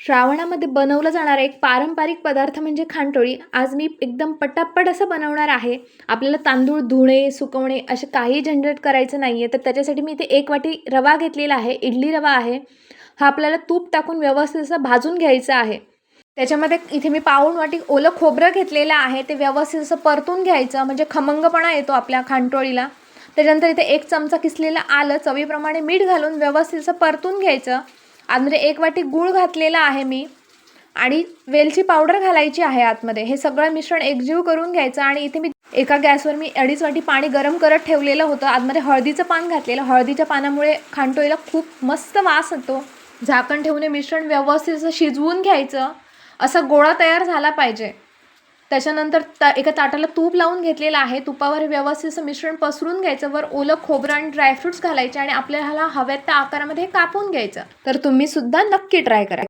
श्रावणामध्ये बनवलं जाणारा एक पारंपरिक पदार्थ म्हणजे खांटोळी आज मी एकदम पटापट असं बनवणार आहे. आपल्याला तांदूळ धुणे सुकवणे असे काही झंझट करायचं नाही आहे तर त्याच्यासाठी मी इथे एक वाटी रवा घेतलेला आहे. इडली रवा आहे. हा आपल्याला तूप टाकून व्यवस्थित असं भाजून घ्यायचा आहे. त्याच्यामध्ये इथे मी पाऊण वाटी ओलं खोबरं घेतलेलं आहे. ते व्यवस्थित असं परतून घ्यायचं. म्हणजे खमंगपणा येतो आपल्या खांटोळीला त्याच्यानंतर इथे एक चमचा किसलेलं आलं. चवीप्रमाणे मीठ घालून व्यवस्थित असं परतून घ्यायचं. आतमध्ये एक वाटी गूळ घातलेला आहे मी आणि वेलची पावडर घालायची आहे आतमध्ये. हे सगळं मिश्रण एकजीव करून घ्यायचं आणि इथे मी एका गॅसवर मी अडीच वाटी पाणी गरम करत ठेवलेलं होतं. आतमध्ये हळदीचं पान घातलेलं. हळदीच्या पानामुळे खांटोळीला खूप मस्त वास येतो. झाकण ठेवून मिश्रण व्यवस्थित असं शिजवून घ्यायचं. असा गोळा तयार झाला पाहिजे. त्याच्यानंतर ता एका ताटाला तूप लावून घेतलेलं आहे. तुपावर व्यवस्थित असं मिश्रण पसरून घ्यायचं. वर ओलं खोबरं आणि ड्रायफ्रुट्स घालायचे आणि आपल्याला हव्यात त्या आकारामध्ये कापून घ्यायचं. तर तुम्ही सुद्धा नक्की ट्राय करा.